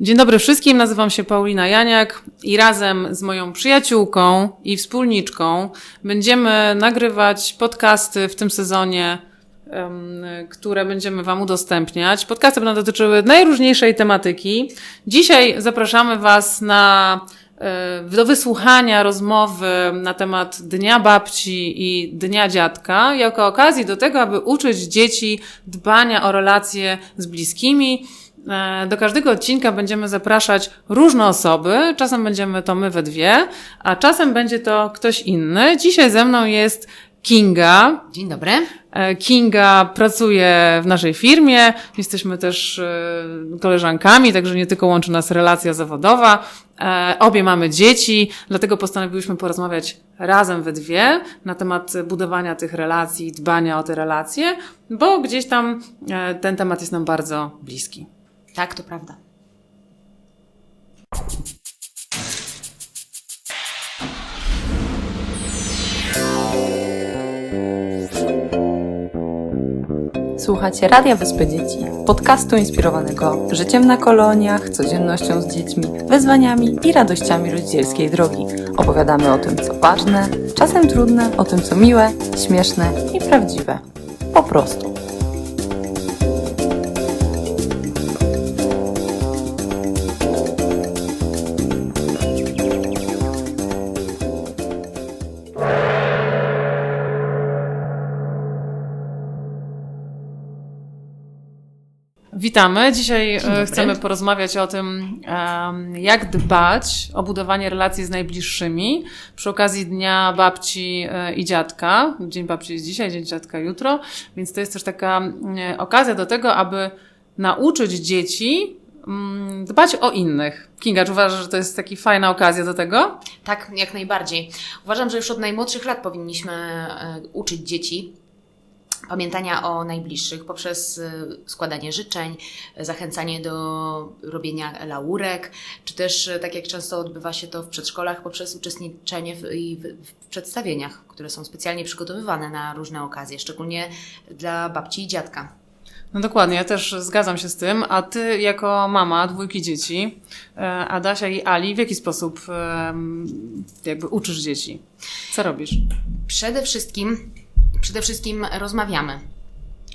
Dzień dobry wszystkim, nazywam się Paulina Janiak i razem z moją przyjaciółką i wspólniczką będziemy nagrywać podcasty w tym sezonie, które będziemy Wam udostępniać. Podcasty będą dotyczyły najróżniejszej tematyki. Dzisiaj zapraszamy Was na e, do wysłuchania rozmowy na temat Dnia Babci i Dnia Dziadka, jako okazji do tego, aby uczyć dzieci dbania o relacje z bliskimi. E, Do każdego odcinka będziemy zapraszać różne osoby. Czasem będziemy to my we dwie, a czasem będzie to ktoś inny. Dzisiaj ze mną jest Kinga. Dzień dobry. E, Kinga pracuje w naszej firmie. Jesteśmy też e, koleżankami, także nie tylko łączy nas relacja zawodowa. Obie mamy dzieci, dlatego postanowiłyśmy porozmawiać razem we dwie na temat budowania tych relacji, dbania o te relacje, bo gdzieś tam ten temat jest nam bardzo bliski. Tak, to prawda. Słuchacie Radia Wyspy Dzieci, podcastu inspirowanego życiem na koloniach, codziennością z dziećmi, wyzwaniami i radościami rodzicielskiej drogi. Opowiadamy o tym, co ważne, czasem trudne, o tym, co miłe, śmieszne i prawdziwe. Po prostu. Witamy. Dzisiaj e, chcemy porozmawiać o tym, jak dbać o budowanie relacji z najbliższymi przy okazji Dnia Babci e, i Dziadka. Dzień Babci jest dzisiaj, Dzień Dziadka jutro, więc to jest też taka okazja do tego, aby nauczyć dzieci dbać o innych. Kinga, czy uważasz, że to jest taka fajna okazja do tego? Tak, jak najbardziej. Uważam, że już od najmłodszych lat powinniśmy e, uczyć dzieci pamiętania o najbliższych poprzez e, składanie życzeń, e, zachęcanie do robienia laurek, czy też, e, tak jak często odbywa się to w przedszkolach, poprzez uczestniczenie w, w, przedstawieniach, które są specjalnie przygotowywane na różne okazje, szczególnie dla babci i dziadka. No dokładnie, ja też zgadzam się z tym. A ty jako mama dwójki dzieci, e, Adasia i Ali, w jaki sposób jakby uczysz dzieci? Co robisz? Przede wszystkim, przede wszystkim rozmawiamy.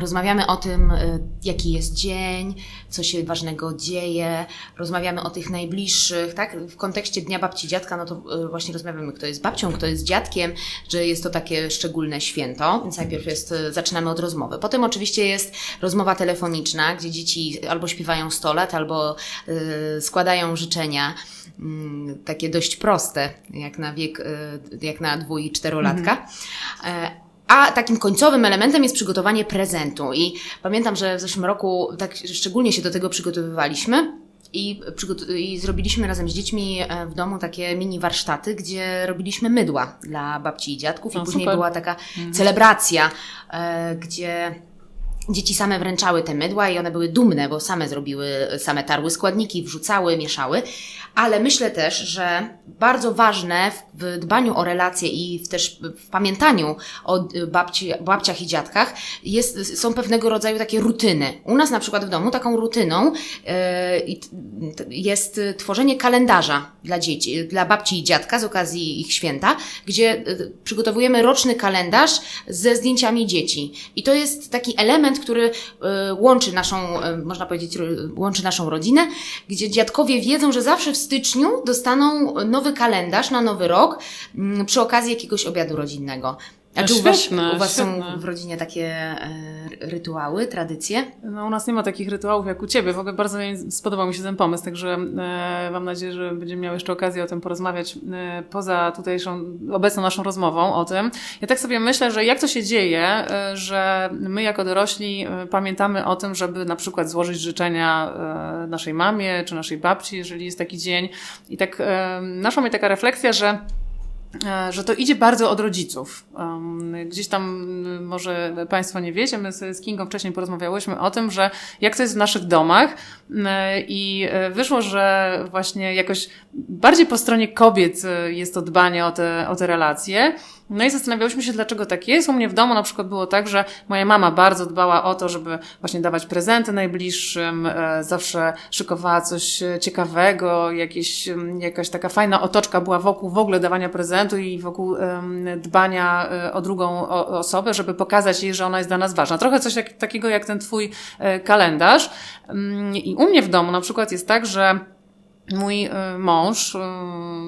Rozmawiamy o tym, y, jaki jest dzień, co się ważnego dzieje, rozmawiamy o tych najbliższych, tak? W kontekście Dnia Babci Dziadka, no to y, właśnie rozmawiamy, kto jest babcią, kto jest dziadkiem, że jest to takie szczególne święto, więc najpierw jest, y, zaczynamy od rozmowy. Potem oczywiście jest rozmowa telefoniczna, gdzie dzieci albo śpiewają 100 lat, albo składają życzenia, mm, takie dość proste, jak na wiek, jak na dwój i czterolatka. E, a takim końcowym elementem jest przygotowanie prezentu. I pamiętam, że w zeszłym roku tak szczególnie się do tego przygotowywaliśmy. I, I zrobiliśmy razem z dziećmi e, w domu takie mini warsztaty, gdzie robiliśmy mydła dla babci i dziadków. I później super. była taka celebracja, e, gdzie dzieci same wręczały te mydła i one były dumne, bo same zrobiły, same tarły składniki, wrzucały, mieszały. Ale myślę też, że bardzo ważne w dbaniu o relacje i w też w pamiętaniu o babci, babciach i dziadkach jest, są pewnego rodzaju takie rutyny. U nas na przykład w domu taką rutyną t- jest tworzenie kalendarza dla dzieci, dla babci i dziadka z okazji ich święta, gdzie e, przygotowujemy roczny kalendarz ze zdjęciami dzieci. I to jest taki element, który e, łączy naszą, e, można powiedzieć, łączy naszą rodzinę, gdzie dziadkowie wiedzą, że zawsze w styczniu dostaną nowy kalendarz na nowy rok mm, przy okazji jakiegoś obiadu rodzinnego. A czy u Was, świetne, u was są świetne. w rodzinie takie e, rytuały, tradycje? No, u nas nie ma takich rytuałów jak u Ciebie. W ogóle bardzo mi- spodobał mi się ten pomysł, także e, mam nadzieję, że będziemy miały jeszcze okazję o tym porozmawiać e, poza tutejszą, obecną naszą rozmową o tym. Ja tak sobie myślę, że jak to się dzieje, e, że my jako dorośli e, pamiętamy o tym, żeby na przykład złożyć życzenia e, naszej mamie czy naszej babci, jeżeli jest taki dzień. I tak e, naszła mnie taka refleksja, że że to idzie bardzo od rodziców. Gdzieś tam może Państwo nie wiecie, my z Kingą wcześniej porozmawiałyśmy o tym, że jak to jest w naszych domach i e, wyszło, że właśnie jakoś bardziej po stronie kobiet e, jest to dbanie o te, o te relacje. No i zastanawiałyśmy się, dlaczego tak jest. U mnie w domu na przykład było tak, że moja mama bardzo dbała o to, żeby właśnie dawać prezenty najbliższym, e, zawsze szykowała coś e, ciekawego, jakieś, jakaś taka fajna otoczka była wokół w ogóle dawania prezentu i wokół dbania e, o drugą osobę, żeby pokazać jej, że ona jest dla nas ważna. Trochę coś takiego jak ten twój kalendarz. Mm, I u mnie w domu na przykład jest tak, że Mój e, mąż, e,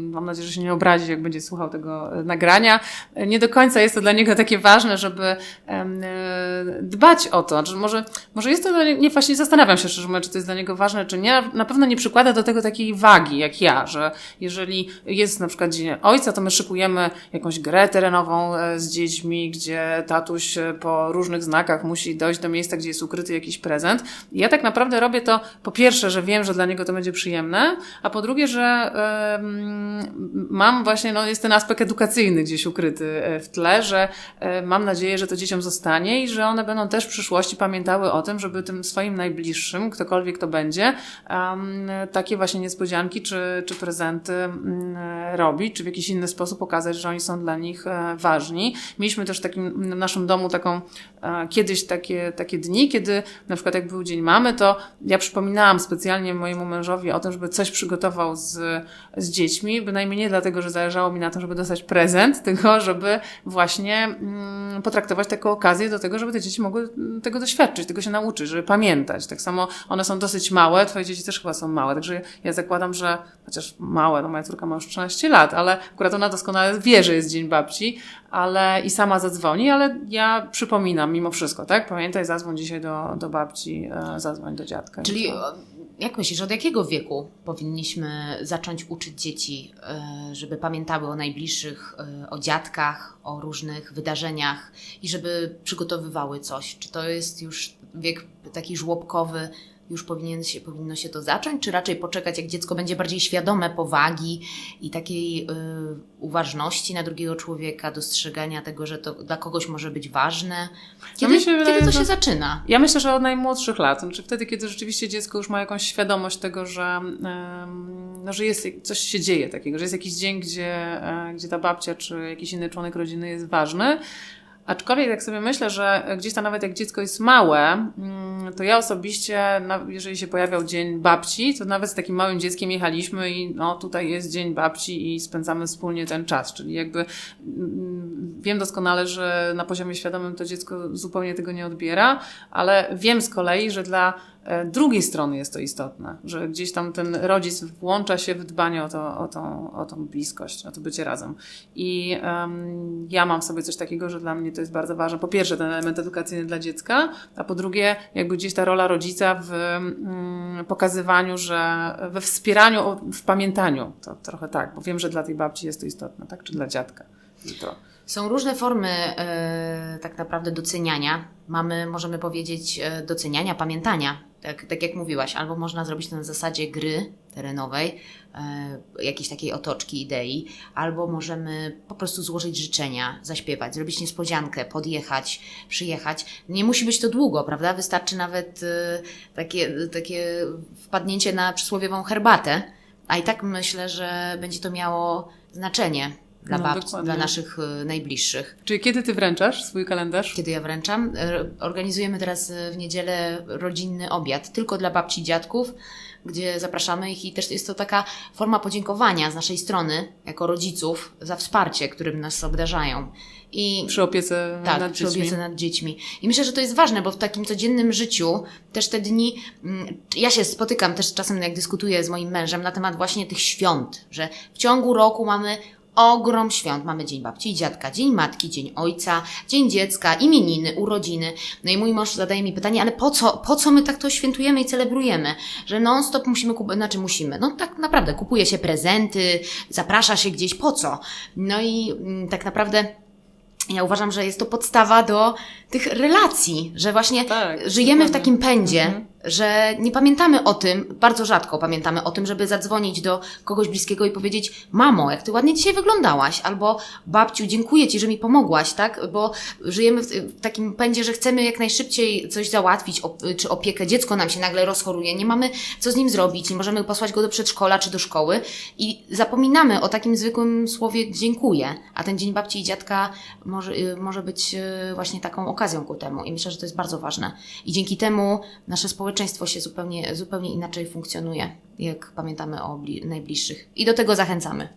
mam nadzieję, że się nie obrazi, jak będzie słuchał tego e, nagrania, nie do końca jest to dla niego takie ważne, żeby dbać o to. Znaczy, może, może jest to dla niego, nie właśnie zastanawiam się szczerze mówiąc, czy to jest dla niego ważne, czy nie. Na pewno nie przykłada do tego takiej wagi, jak ja, że jeżeli jest na przykład Dzień Ojca, to my szykujemy jakąś grę terenową e, z dziećmi, gdzie tatuś e, po różnych znakach musi dojść do miejsca, gdzie jest ukryty jakiś prezent. I ja tak naprawdę robię to po pierwsze, że wiem, że dla niego to będzie przyjemne, a po drugie, że mam właśnie, no jest ten aspekt edukacyjny gdzieś ukryty e, w tle, że e, mam nadzieję, że to dzieciom zostanie i że one będą też w przyszłości pamiętały o tym, żeby tym swoim najbliższym, ktokolwiek to będzie, takie właśnie niespodzianki czy, czy prezenty robić, czy w jakiś inny sposób pokazać, że oni są dla nich e, ważni. Mieliśmy też w takim, w naszym domu taką kiedyś takie, takie dni, kiedy na przykład jak był Dzień Mamy, to ja przypominałam specjalnie mojemu mężowi o tym, żeby coś przygotował z, z dziećmi, bynajmniej nie dlatego, że zależało mi na tym, żeby dostać prezent, tylko żeby właśnie mm, potraktować taką okazję do tego, żeby te dzieci mogły mm, tego doświadczyć, tego się nauczyć, żeby pamiętać. Tak samo one są dosyć małe, twoje dzieci też chyba są małe, także ja zakładam, że chociaż małe, no moja córka ma już 13 lat, ale akurat ona doskonale wie, że jest Dzień Babci, ale i sama zadzwoni, ale ja przypominam mimo wszystko, tak? Pamiętaj, zadzwoń dzisiaj do, do babci, e, zadzwoń do dziadka. Czyli to- jak myślisz, od jakiego wieku powinniśmy zacząć uczyć dzieci, e, żeby pamiętały o najbliższych, e, o dziadkach, o różnych wydarzeniach i żeby przygotowywały coś? Czy to jest już wiek taki żłobkowy, już powinien się, powinno się to zacząć, czy raczej poczekać, jak dziecko będzie bardziej świadome powagi i takiej e, uważności na drugiego człowieka, dostrzegania tego, że to dla kogoś może być ważne? Kiedy, mi się wydaje, kiedy to że- się zaczyna? Ja myślę, że od najmłodszych lat, znaczy wtedy, kiedy rzeczywiście dziecko już ma jakąś świadomość tego, że, em, no, że jest, coś się dzieje takiego, że jest jakiś dzień, gdzie, e, gdzie ta babcia czy jakiś inny członek rodziny jest ważny. Aczkolwiek tak sobie myślę, że gdzieś tam nawet jak dziecko jest małe, mm, to ja osobiście, jeżeli się pojawiał dzień babci, to nawet z takim małym dzieckiem jechaliśmy i no tutaj jest dzień babci i spędzamy wspólnie ten czas. Czyli jakby mm, wiem doskonale, że na poziomie świadomym to dziecko zupełnie tego nie odbiera, ale wiem z kolei, że dla drugiej strony jest to istotne, że gdzieś tam ten rodzic włącza się w dbanie o, to, o, tą, o tą bliskość, o to bycie razem. I em, ja mam w sobie coś takiego, że dla mnie to jest bardzo ważne. Po pierwsze, ten element edukacyjny dla dziecka, a po drugie, jakby gdzieś ta rola rodzica w mm, pokazywaniu, że we wspieraniu, w pamiętaniu. To trochę tak, bo wiem, że dla tej babci jest to istotne, tak? Czy dla dziadka. To. Są różne formy e, tak naprawdę doceniania. Mamy, możemy powiedzieć, e, doceniania, pamiętania, tak, tak jak mówiłaś. Albo można zrobić to na zasadzie gry terenowej, e, jakiejś takiej otoczki idei, albo możemy po prostu złożyć życzenia, zaśpiewać, zrobić niespodziankę, podjechać, przyjechać. Nie musi być to długo, prawda? Wystarczy nawet takie, takie wpadnięcie na przysłowiową herbatę, a i tak myślę, że będzie to miało znaczenie dla No, babci, dla naszych y, najbliższych. Czyli kiedy ty wręczasz swój kalendarz? Kiedy ja wręczam, y, organizujemy teraz y, w niedzielę rodzinny obiad tylko dla babci i dziadków, gdzie zapraszamy ich i też jest to taka forma podziękowania z naszej strony, jako rodziców, za wsparcie, którym nas obdarzają. I Przy opiece tak, nad przy dziećmi. opiece nad dziećmi. I myślę, że to jest ważne, bo w takim codziennym życiu też te dni, mm, ja się spotykam też czasem, jak dyskutuję z moim mężem na temat właśnie tych świąt, że w ciągu roku mamy ogrom świąt. Mamy Dzień Babci i Dziadka, Dzień Matki, Dzień Ojca, Dzień Dziecka, imieniny, urodziny. No i mój mąż zadaje mi pytanie, ale po co, po co my tak to świętujemy i celebrujemy? Że non-stop musimy kupować, znaczy musimy, no tak naprawdę kupuje się prezenty, zaprasza się gdzieś, po co? No i mm, tak naprawdę ja uważam, że jest to podstawa do tych relacji, że właśnie Tak, żyjemy w takim pędzie, Mhm. Że nie pamiętamy o tym, bardzo rzadko pamiętamy o tym, żeby zadzwonić do kogoś bliskiego i powiedzieć: Mamo, jak ty ładnie dzisiaj wyglądałaś, albo babciu, dziękuję ci, że mi pomogłaś, tak? Bo żyjemy w, takim pędzie, że chcemy jak najszybciej coś załatwić, czy opiekę. Dziecko nam się nagle rozchoruje, nie mamy co z nim zrobić, nie możemy posłać go do przedszkola czy do szkoły i zapominamy o takim zwykłym słowie dziękuję. A ten dzień babci i dziadka może, y, może być y, właśnie taką okazją ku temu. I myślę, że to jest bardzo ważne. I dzięki temu nasze społeczeństwo się zupełnie, zupełnie inaczej funkcjonuje, jak pamiętamy o bli- najbliższych. I do tego zachęcamy.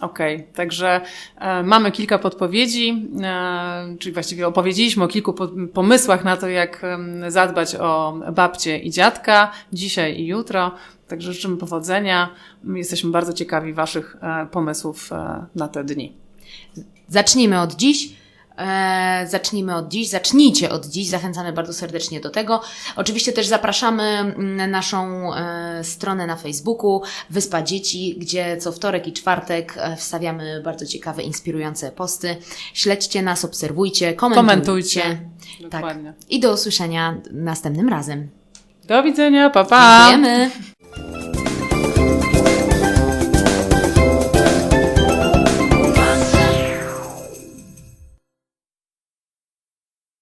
Okej, także e, mamy kilka podpowiedzi, e, czyli właściwie opowiedzieliśmy o kilku po, pomysłach na to, jak em, zadbać o babcię i dziadka dzisiaj i jutro. Także życzymy powodzenia. Jesteśmy bardzo ciekawi Waszych e, pomysłów e, na te dni. Zacznijmy od dziś. E, zacznijmy od dziś, zacznijcie od dziś, zachęcamy bardzo serdecznie do tego. Oczywiście też zapraszamy mm, na naszą e, stronę na Facebooku Wyspa Dzieci, gdzie co wtorek i czwartek e, wstawiamy bardzo ciekawe, inspirujące posty. Śledźcie nas, obserwujcie, komentujcie. Komentujcie. Tak. I do usłyszenia następnym razem. Do widzenia, pa pa! Dziękujemy.